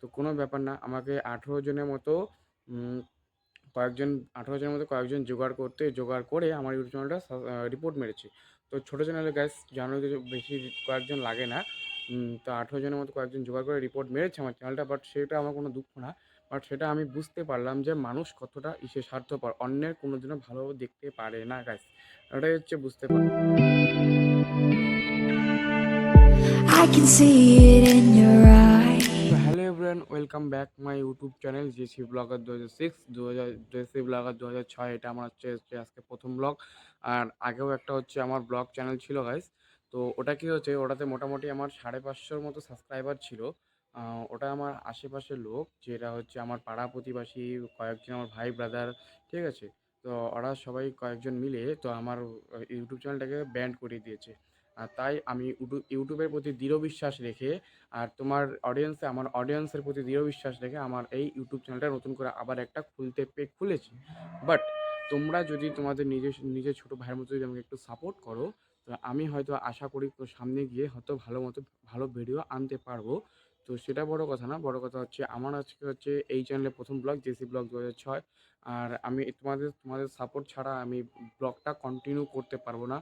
তো কোনো ব্যাপার না, আমাকে আঠেরো জনের মতো কয়েকজন, আঠেরো জনের মতো কয়েকজন জোগাড় করতে, জোগাড় করে আমার ইউটিউব চ্যানেলটা রিপোর্ট মেরেছে। তো ছোটো চ্যানেলে গ্যাস জানো যে বেশি কয়েকজন লাগে না তো আঠেরো জনের মতো কয়েকজন জোগাড় করে রিপোর্ট মেরেছে আমার চ্যানেলটা বাট সেটা আমার কোনো দুঃখ না। বাট সেটা আমি বুঝতে পারলাম যে মানুষ কতটা ইসে স্বার্থপর, অন্যের কোনো দিনও ভালো দেখতে পারে না গ্যাস এটাই হচ্ছে বুঝতে পারলাম I can see it in your eyes. Welcome back my YouTube channel JC blogger দু হাজার সিক্স দু হাজার জেসি ব্লগার দু হাজার ছয়। এটা আমার হচ্ছে আজকে প্রথম ব্লগ আর আগেও একটা হচ্ছে আমার ব্লগ চ্যানেল ছিল গাইস তো ওটা কি হচ্ছে, ওটাতে মোটামুটি আমার সাড়ে পাঁচশোর মতো সাবস্ক্রাইবার ছিল। ওটা আমার আশেপাশের লোক, যেটা হচ্ছে আমার পাড়া প্রতিবেশী কয়েকজন আমার ভাই ব্রাদার ঠিক আছে? তো ওরা সবাই কয়েকজন মিলে তো আমার ইউটিউব চ্যানেলটাকে ব্যান্ড করিয়ে দিয়েছে। তাই আমি ইউটিউবের প্রতি দৃঢ় বিশ্বাস রেখে আর তোমার অডিয়েন্সে আমার অডিয়েন্সের প্রতি দৃঢ় বিশ্বাস রেখে আমার এই ইউটিউব চ্যানেলটা নতুন করে আবার একটা খুলতে পে, খুলেছি। বাট তোমরা যদি তোমাদের নিজের নিজের ছোটো ভাইয়ের মতো যদি আমাকে একটু সাপোর্ট করো, তো আমি হয়তো আশা করি সামনে গিয়ে হয়তো ভালো মতো, ভালো ভিডিও আনতে পারব। তো সেটা বড় কথা না, বড় কথা হচ্ছে আমার আজকে হচ্ছে এই চ্যানেলে প্রথম ব্লগ জেসি ব্লগ দু হাজার ছয়। আর আমি তোমাদের তোমাদের সাপোর্ট ছাড়া আমি ব্লগটা কন্টিনিউ করতে পারব না।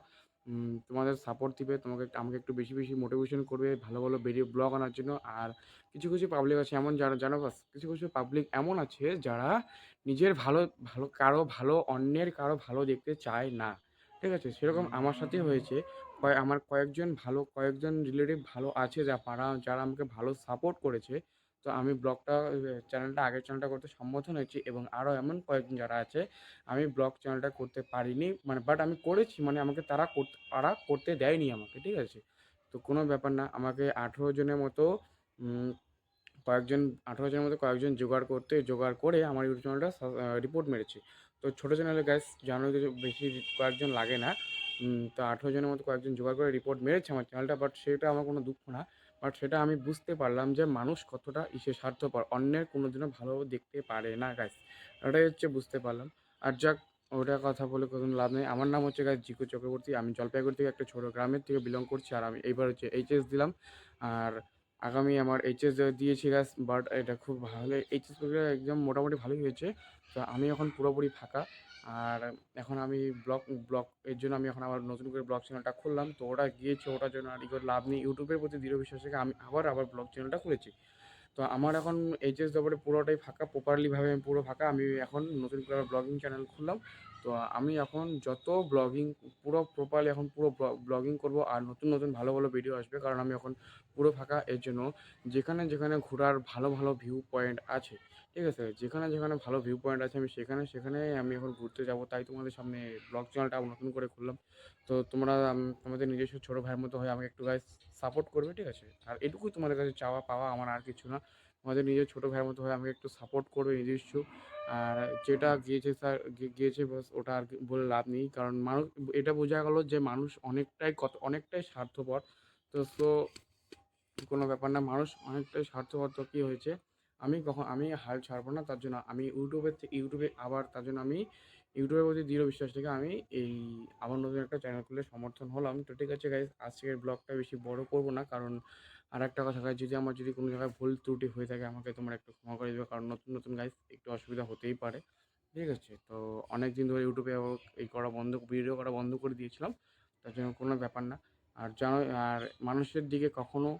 তোমাদের সাপোর্ট দিবে তোমাকে আমাকে একটু বেশি বেশি মোটিভেশন করবে ভালো ভালো ভিডিও ব্লগ আনার জন্য। আর কিছু কিছু পাবলিক আছে এমন যারা জানো বাস কিছু কিছু পাবলিক এমন আছে যারা নিজের ভালো ভালো কারও ভালো অন্যের কারও ভালো দেখতে চায় না। ঠিক আছে? সেরকম আমার সাথে হয়েছে। কয় আমার কয়েকজন ভালো কয়েকজন রিলেটিভ ভালো আছে যা পাড়া যারা আমাকে ভালো সাপোর্ট করেছে। তো আমি ব্লগটা চ্যানেলটা, আগের চ্যানেলটা করতে সম্বোধন হয়েছি এবং আরও এমন কয়েকজন যারা আছে, আমি ব্লগ চ্যানেলটা করতে পারিনি মানে বাট আমি করেছি মানে আমাকে তারা করতে তারা করতে দেয়নি আমাকে, ঠিক আছে? তো কোনো ব্যাপার না, আমাকে আঠেরো জনের মতো কয়েকজন, আঠেরো জনের মতো কয়েকজন জোগাড় করতে, জোগাড় করে আমার ইউটিউব চ্যানেলটা রিপোর্ট মেরেছে। তো ছোটো চ্যানেলে গ্যাস জানো যে বেশি কয়েকজন লাগে না তো আঠেরো জনের মতো কয়েকজন জোগাড় করে রিপোর্ট মেরেছে আমার চ্যানেলটা বাট সেটা আমার কোনো দুঃখ না। বাট সেটা আমি বুঝতে পারলাম যে মানুষ কতটা ইসে স্বার্থপর। অন্যের কোনো দিনও ভালো দেখতে পারে না গাইস ওটাই হচ্ছে বুঝতে পারলাম। আর যাক, ওটা কথা বলে কোনো লাভ নেই। আমার নাম হচ্ছে গাছ জিকু চক্রবর্তী। আমি জলপাইগুড়ি থেকে একটা ছোটো গ্রামের থেকে বিলং করছি আর আমি এইবার হচ্ছে এইচএস দিলাম। আর আগামী আমার এইচএস দিয়েছি গাছ বাট এটা খুব ভালো এইচএস পরীক্ষা একদম মোটামুটি ভালোই হয়েছে। তো আমি এখন পুরোপুরি ফাঁকা, আর এখন আমি ব্লগ ব্লগ এর জন্য আমি এখন আবার নতুন করে ব্লগ চ্যানেলটা খুললাম। তো ওটা গিয়েছে, ওটার জন্য আর ই করে লাভ নেই। ইউটিউবের প্রতি দৃঢ় বিশ্বাস থেকে আমি আবার আবার ব্লগ চ্যানেলটা খুলেছি। তো আমার এখন এইচএস দেওয়ার পুরোটাই ফাঁকা প্রপারলিভাবে আমি পুরো ফাঁকা। আমি এখন নতুন করে ব্লগিং চ্যানেল খুললাম। তো আমি এখন যত ব্লগিং পুরো প্রপারলি এখন পুরো ব্লগিং করব আর নতুন নতুন ভালো ভালো ভিডিও আসবে। কারণ আমি এখন পুরো ফাঁকা। এর জন্য যেখানে যেখানে ঘোরার ভালো ভালো ভিউ পয়েন্ট আছে, ঠিক আছে? যেখানে যেখানে ভালো ভিউ পয়েন্ট আছে, আমি সেখানে সেখানে আমি এখন ঘুরতে যাব। তাই তোমাদের সামনে ব্লগ চ্যানেলটা নতুন করে খুললাম। তো তোমরা তোমাদের নিজস্ব ছোটো ভাইয়ের মতো হয়ে আমাকে একটু গাইজ সাপোর্ট করবে, ঠিক আছে? আর এটুকুই তোমাদের কাছে চাওয়া, পাওয়া আমার আর কিছু না। তোমাদের নিজের ছোটো ভাইয়ের মতো হয়ে আমাকে একটু সাপোর্ট করবে নিজস্ব আর যেটা গিয়েছে স্যার গিয়েছে বাস, ওটা আর বলে লাভ নেই। কারণ মানুষ, এটা বোঝা গেল যে মানুষ অনেকটাই কত, অনেকটাই স্বার্থপর। তো সো কোনো ব্যাপার না, মানুষ অনেকটাই স্বার্থপর। তো কী হয়েছে? আমি কখন, আমি হাল ছাড়বো না, তার জন্য আমি ইউটিউবের ইউটিউবে আবার, তার জন্য আমি ইউটিউবের প্রতি দৃঢ় বিশ্বাস থেকে আমি এই আবার নতুন একটা চ্যানেল খুলে সমর্থন হলাম। তো ঠিক আছে গাইজ আজকের ব্লগটা বেশি বড় করব না, কারণ আর একটা কথা গাইজ যদি আমার যদি কোনো জায়গায় ভুল ত্রুটি হয়ে থাকে, আমাকে তোমরা একটু ক্ষমা করে দেবে। কারণ নতুন নতুন গাইজ একটু অসুবিধা হতেই পারে। ঠিক আছে? তো অনেক দিন ধরে ইউটিউবে এই করা বন্ধ ভিডিও করা বন্ধ করে দিয়েছিলাম। তার জন্য কোনো ব্যাপার না। আর জানো আর মানুষের দিকে কখনো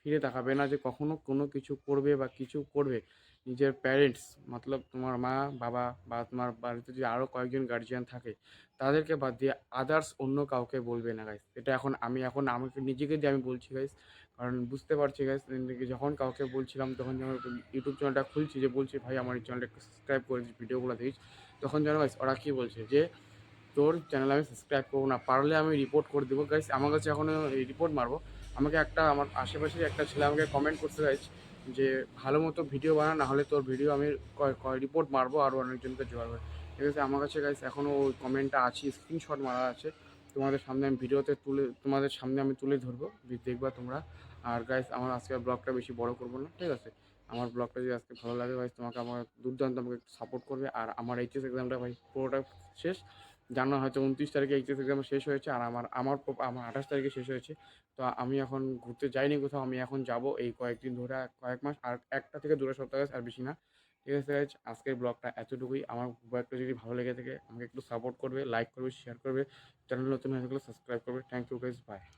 ফিরে তাকাবে না যে কখনো কোনো কিছু করবে বা কিছু করবে। নিজের প্যারেন্টস মতলব তোমার মা, বাবা বা তোমার বাড়িতে যদি আরও কয়েকজন গার্জিয়ান থাকে, তাদেরকে বাদ দিয়ে আদার্স অন্য কাউকে বলবে না গাইস এটা এখন আমি এখন আমাকে নিজেকে দিয়ে আমি বলছি গাইস কারণ বুঝতে পারছি গাইস যখন কাউকে বলছিলাম, তখন যখন ইউটিউব চ্যানেলটা খুলছি, যে বলছি, ভাই, আমার এই চ্যানেলটা একটু সাবস্ক্রাইব করে ভিডিওগুলো দিস তখন যেন গাইস ওরা কী বলছে, যে, তোর চ্যানেল আমি সাবস্ক্রাইব করব না, পারলে আমি রিপোর্ট করে দেবো গাইস আমার কাছে এখন রিপোর্ট মারবো। আমাকে একটা, আমার আশেপাশের একটা ছেলে আমাকে কমেন্ট করতে গাইস যে ভালো মতো ভিডিও বানা না হলে তোর ভিডিও আমি রিপোর্ট মারবো আরও অনেকজনকে জোগাড় ঠিক আছে, আমার কাছে গাইস এখনও ওই কমেন্টটা আছে স্ক্রিনশট মারা আছে। তোমাদের সামনে আমি ভিডিওতে তুলে, তোমাদের সামনে আমি তুলে ধরবো দেখবা তোমরা। আর গাইস আমার আজকের ব্লগটা বেশি বড় করব না, ঠিক আছে? আমার ব্লগটা যদি আজকে ভালো লাগে, ভাই, তোমাকে আমার দুর্দান্ত আমাকে সাপোর্ট করবে। আর আমার এইচএস এক্সামটা ভাই, পুরোটা শেষ। জানো হয়তো উনত্রিশ তারিখে একত্রিশ তারিখে আমার শেষ হয়েছে আর আমার আমার আমার আঠাশ তারিখে শেষ হয়েছে। তো আমি এখন ঘুরতে যাইনি কোথাও, আমি এখন যাব এই কয়েকদিন ধরে, কয়েক মাস, আর একটা থেকে দুটো সপ্তাহ আর বেশি না। ঠিক আছে গাইজ আজকের ব্লগটা এতটুকুই। আমার ব্লগটা যদি ভালো লেগে থাকে, আমাকে একটু সাপোর্ট করবে লাইক করবে শেয়ার করবে। চ্যানেল নতুন হয়ে থাকলে সাবস্ক্রাইব করবে। Thank you guys bye